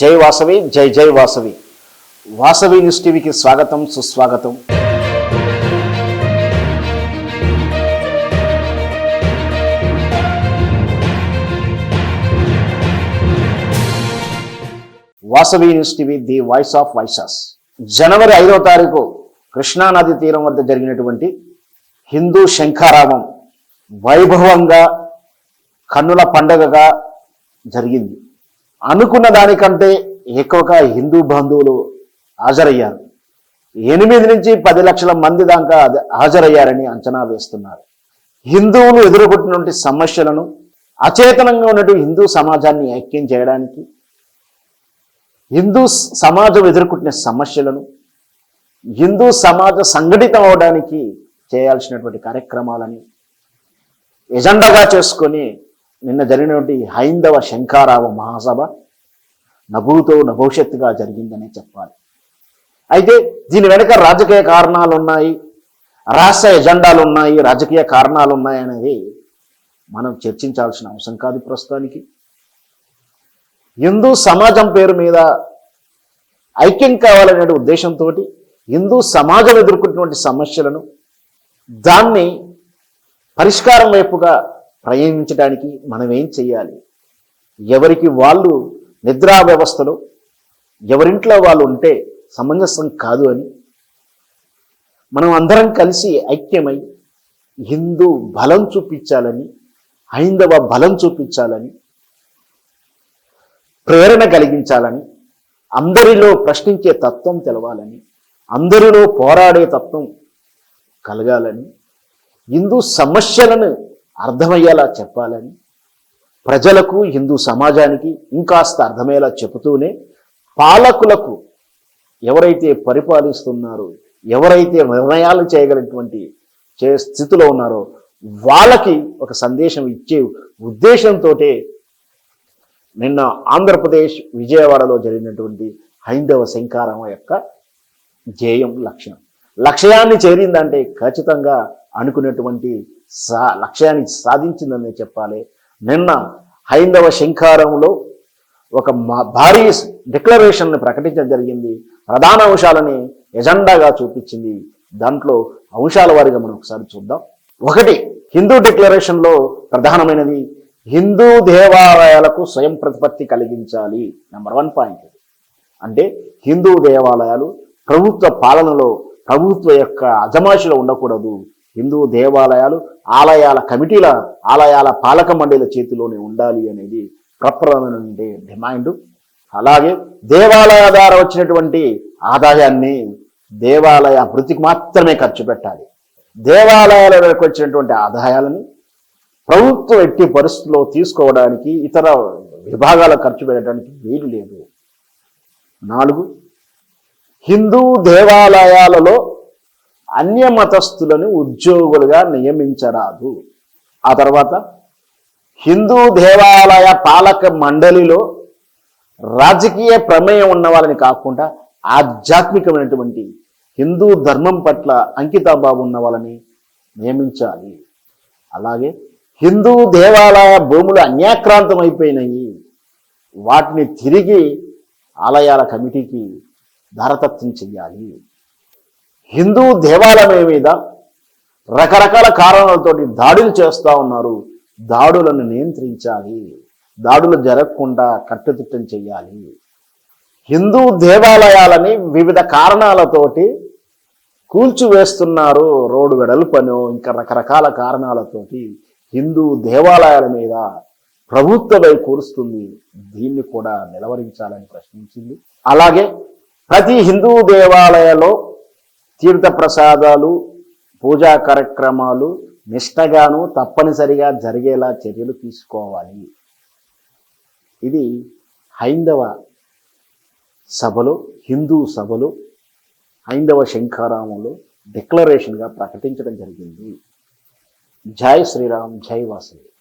జై వాసవి జై జై వాసవి. వాసవి న్యూస్ టీవీకి స్వాగతం సుస్వాగతం. Vasavi news TV the voice of వైసాస్ జనవరి ఐదవ తారీఖు కృష్ణానది తీరం వద్ద జరిగినటువంటి హిందూ శంఖారామం వైభవంగా కన్నుల పండగగా జరిగింది. అనుకున్న దానికంటే ఎక్కువగా హిందూ బంధువులు హాజరయ్యారు. ఎనిమిది నుంచి పది లక్షల మంది దాకా హాజరయ్యారని అంచనా వేస్తున్నారు. హిందువులు ఎదుర్కొంటున్నటువంటి సమస్యలను అచేతనంగా ఉన్నటువంటి హిందూ సమాజాన్ని ఐక్యం చేయడానికి హిందూ సమాజం ఎదుర్కొంటున్న సమస్యలను హిందూ సమాజ సంఘటితం అవడానికి చేయాల్సినటువంటి కార్యక్రమాలని ఎజెండాగా చేసుకొని నిన్న జరిగినటువంటి హైందవ శంఖారావ మహాసభ నభూతో నభవిష్యత్తుగా జరిగిందనే చెప్పాలి. అయితే దీని వెనుక రాజకీయ కారణాలు ఉన్నాయి రాష్ట్ర ఎజెండాలు ఉన్నాయి రాజకీయ కారణాలు ఉన్నాయి అనేది మనం చర్చించాల్సిన అవసరం కాదు ప్రస్తుతానికి. హిందూ సమాజం పేరు మీద ఐక్యం కావాలనే ఉద్దేశంతో హిందూ సమాజం ఎదుర్కొంటున్నటువంటి సమస్యలను దాన్ని పరిష్కారం వైపుగా ప్రయాణించడానికి మనం ఏం చేయాలి ఎవరికి వాళ్ళు నిద్రా వ్యవస్థలో ఎవరింట్లో వాళ్ళు ఉంటే సమంజసం కాదు అని. మనం అందరం కలిసి ఐక్యమై హిందూ బలం చూపించాలని హైందవ బలం చూపించాలని ప్రేరణ కలిగించాలని అందరిలో ప్రశ్నించే తత్వం తెలవాలని అందరిలో పోరాడే తత్వం కలగాలని హిందూ సమస్యలను అర్థమయ్యేలా చెప్పాలని ప్రజలకు హిందూ సమాజానికి ఇంకాస్త అర్థమయ్యేలా చెబుతూనే పాలకులకు ఎవరైతే పరిపాలిస్తున్నారో ఎవరైతే నిర్ణయాలు చేయగలిగినటువంటి చే స్థితిలో ఉన్నారో వాళ్ళకి ఒక సందేశం ఇచ్చే ఉద్దేశంతో నిన్న ఆంధ్రప్రదేశ్ విజయవాడలో జరిగినటువంటి హైందవ శంకారం యొక్క ధ్యేయం లక్ష్యం లక్ష్యాన్ని చేరిందంటే ఖచ్చితంగా అనుకున్నటువంటి సా లక్ష్యాన్ని సాధించిందని చెప్పాలి. నిన్న హైందవ శంఖారంలో ఒక మా- భారీ డిక్లరేషన్ని ప్రకటించడం జరిగింది. ప్రధాన అంశాలని ఎజెండాగా చూపించింది. దాంట్లో అంశాల వారిగా మనం ఒకసారి చూద్దాం. ఒకటి హిందూ డిక్లరేషన్లో ప్రధానమైనది హిందూ దేవాలయాలకు స్వయం ప్రతిపత్తి కలిగించాలి. నెంబర్ వన్ పాయింట్ అంటే హిందూ దేవాలయాలు ప్రభుత్వ పాలనలో ప్రభుత్వ యొక్క అజమాషిలో ఉండకూడదు. హిందూ దేవాలయాలు ఆలయాల కమిటీల ఆలయాల పాలక మండలిల చేతిలోనే ఉండాలి అనేది ప్రప్రదమైనటువంటి డిమాండ్. అలాగే దేవాలయ ద్వారా వచ్చినటువంటి ఆదాయాన్ని దేవాలయ అభివృద్ధికి మాత్రమే ఖర్చు పెట్టాలి. దేవాలయాల వరకు వచ్చినటువంటి ఆదాయాలని ప్రభుత్వం ఎట్టి పరిస్థితుల్లో తీసుకోవడానికి ఇతర విభాగాల ఖర్చు పెట్టడానికి వీలు లేదు. నాలుగు హిందూ దేవాలయాలలో అన్య మతస్థులను ఉద్యోగులుగా నియమించరాదు. ఆ తర్వాత హిందూ దేవాలయ పాలక మండలిలో రాజకీయ ప్రమేయం ఉన్న వాళ్ళని కాకుండా ఆధ్యాత్మికమైనటువంటి హిందూ ధర్మం పట్ల అంకితాభావం ఉన్న వాళ్ళని నియమించాలి. అలాగే హిందూ దేవాలయ భూములు అన్యాక్రాంతం అయిపోయినాయి. వాటిని తిరిగి ఆలయాల కమిటీకి ధారతత్వం చెయ్యాలి. హిందూ దేవాలయం మీద రకరకాల కారణాలతోటి దాడులు చేస్తూ ఉన్నారు. దాడులను నియంత్రించాలి. దాడులు జరగకుండా కట్టుదిట్టం చేయాలి హిందూ దేవాలయాలని వివిధ కారణాలతోటి కూల్చివేస్తున్నారు. రోడ్డు వెడల్పనో ఇంకా రకరకాల కారణాలతోటి హిందూ దేవాలయాల మీద ప్రభుత్వమై కూరుస్తుంది దీన్ని కూడా నిలవరించాలని ప్రశ్నించింది. అలాగే ప్రతి హిందూ దేవాలయంలో తీర్థ ప్రసాదాలు పూజా కార్యక్రమాలు నిష్టగాను తప్పనిసరిగా జరిగేలా చర్యలు తీసుకోవాలి. ఇది హైందవ సభలో హిందూ సభలు హైందవ శంఖారాములు డిక్లరేషన్గా ప్రకటించడం జరిగింది. జై శ్రీరామ్ జై వాసుదేవ్.